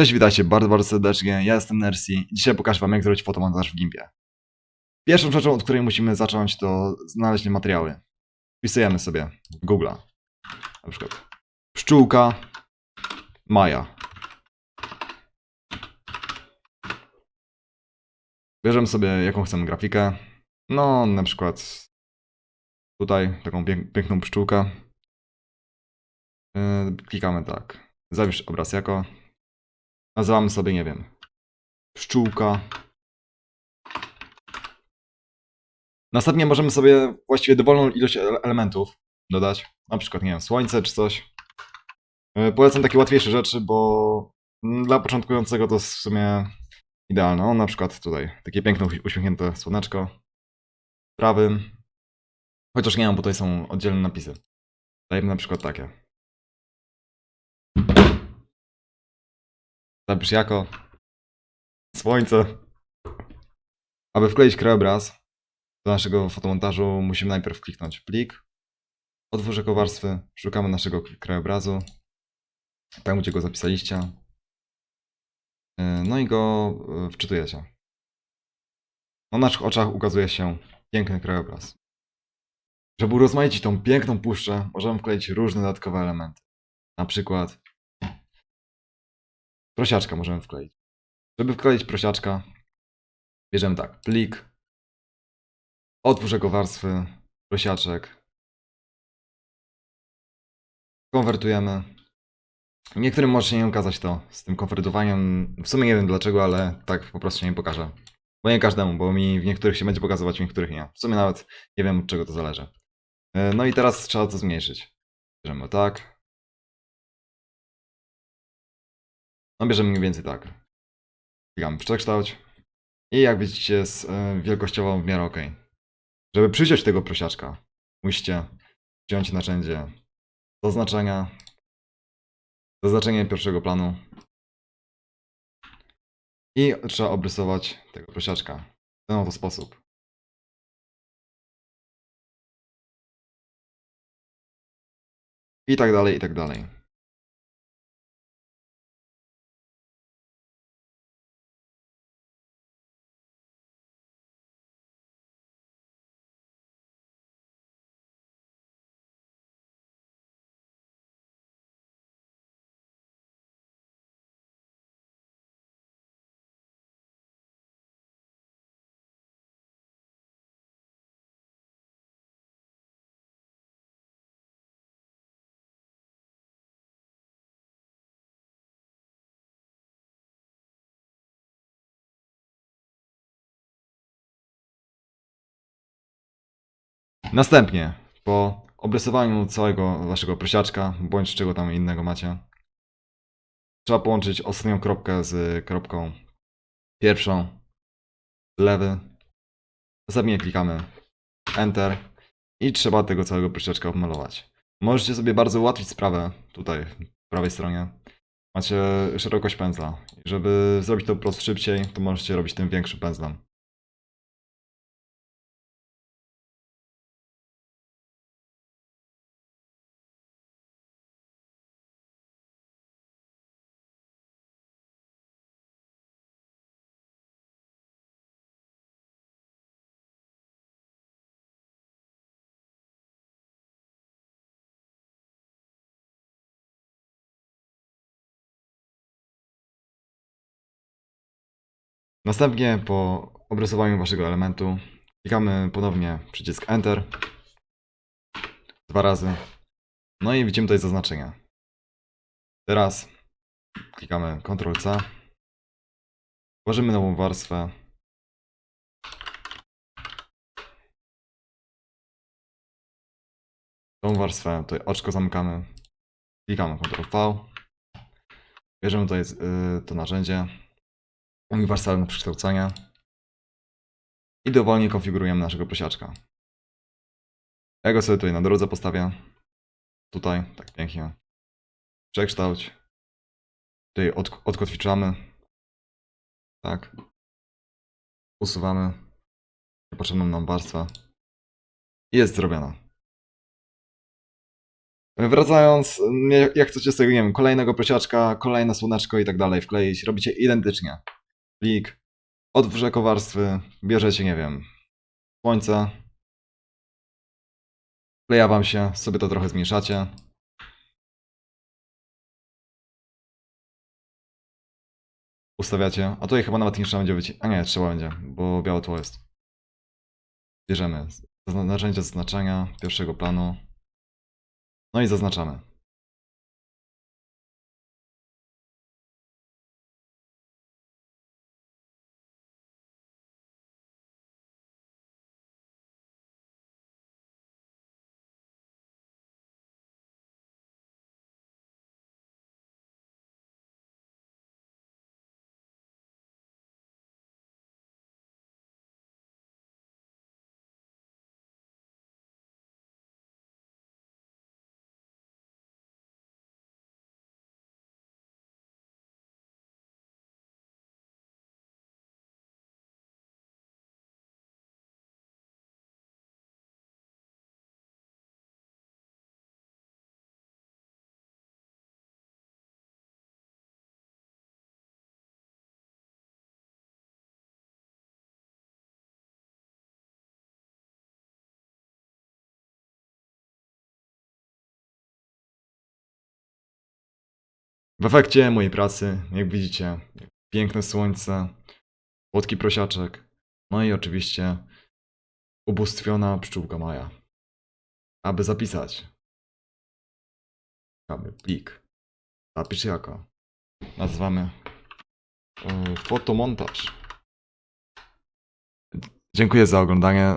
Cześć, witajcie bardzo, bardzo serdecznie. Ja jestem Nersi dzisiaj pokażę Wam, jak zrobić fotomontaż w Gimpie. Pierwszą rzeczą, od której musimy zacząć, to znaleźć materiały. Wpisujemy sobie w Google'a. Na przykład pszczółka Maja. Bierzemy sobie, jaką chcemy grafikę. No, na przykład tutaj taką pięk- piękną pszczółkę. Yy, klikamy tak. Zapisz obraz jako. Nazywamy sobie, nie wiem, pszczółka. Następnie możemy sobie właściwie dowolną ilość ele- elementów dodać. Na przykład, nie wiem, słońce czy coś. Yy, Polecam takie łatwiejsze rzeczy, bo mm, dla początkującego to jest w sumie idealne. O, na przykład tutaj takie piękne uś- uśmiechnięte słoneczko. W prawym. Chociaż nie mam, bo tutaj są oddzielne napisy. Dajmy na przykład takie. Zapisz jako słońce. Aby wkleić krajobraz do naszego fotomontażu musimy najpierw kliknąć plik, otwórz warstwy, szukamy naszego krajobrazu, tam gdzie go zapisaliście, Yy, no i go yy, wczytujecie. Na naszych oczach ukazuje się piękny krajobraz. Żeby urozmaicić tą piękną puszczę, możemy wkleić różne dodatkowe elementy. Na przykład prosiaczka możemy wkleić. Żeby wkleić prosiaczka, bierzemy tak, plik, otwórz jego warstwy, prosiaczek, konwertujemy. Niektórym może się nie ukazać to z tym konwertowaniem. W sumie nie wiem dlaczego, ale tak po prostu się nie pokaże. Bo nie każdemu, bo mi w niektórych się będzie pokazywać, w niektórych nie. W sumie nawet nie wiem od czego to zależy. E, No i teraz trzeba to zmniejszyć. Bierzemy tak. No bierzemy mniej więcej tak. Klikamy przekształć. I jak widzicie jest wielkościowo w miarę ok. Żeby przyciąć tego prosiaczka, musicie wziąć narzędzie zaznaczenia, zaznaczenie pierwszego planu i trzeba obrysować tego prosiaczka w ten oto sposób. I tak dalej, i tak dalej. Następnie, po obrysowaniu całego waszego prosiaczka, bądź czego tam innego macie, trzeba połączyć ostatnią kropkę z kropką pierwszą, lewy. Następnie klikamy Enter i trzeba tego całego prosiaczka obmalować. Możecie sobie bardzo ułatwić sprawę tutaj, w prawej stronie. Macie szerokość pędzla. Żeby zrobić to po prostu szybciej, to możecie robić tym większym pędzlem. Następnie po obrysowaniu waszego elementu klikamy ponownie przycisk Enter dwa razy. No i widzimy tutaj zaznaczenia. Teraz klikamy Ctrl C. Tworzymy nową warstwę. Tą warstwę, tutaj oczko zamykamy. Klikamy Ctrl V. Bierzemy tutaj y, to narzędzie uniwersalne przekształcenia i dowolnie konfigurujemy naszego prosiaczka. Ja go sobie tutaj na drodze postawię. Tutaj, tak pięknie. Przekształć. Tutaj od, odkotwiczamy. Tak. Usuwamy potrzebną nam warstwę. I jest zrobiona. Wracając, jak chcecie tego, nie wiem, kolejnego prosiaczka, kolejne słoneczko i tak dalej wkleić, robicie identycznie. Plik, odwróć jako warstwy, bierzecie, nie wiem, słońce, wkleja wam się, sobie to trochę zmniejszacie. Ustawiacie, a tutaj chyba nawet nie trzeba będzie wycinać, a nie, trzeba będzie, bo białe tło jest. Bierzemy narzędzie zaznaczenia pierwszego planu. No i zaznaczamy. W efekcie mojej pracy, jak widzicie, piękne słońce, słodki prosiaczek, no i oczywiście ubóstwiona pszczółka Maja. Aby zapisać, mamy plik. Zapisz jako. Nazywamy e, fotomontaż. Dziękuję za oglądanie.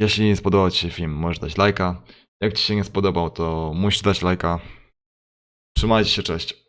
Jeśli nie spodobał Ci się film, możesz dać lajka. Jak Ci się nie spodobał, to musisz dać lajka. Trzymajcie się, cześć.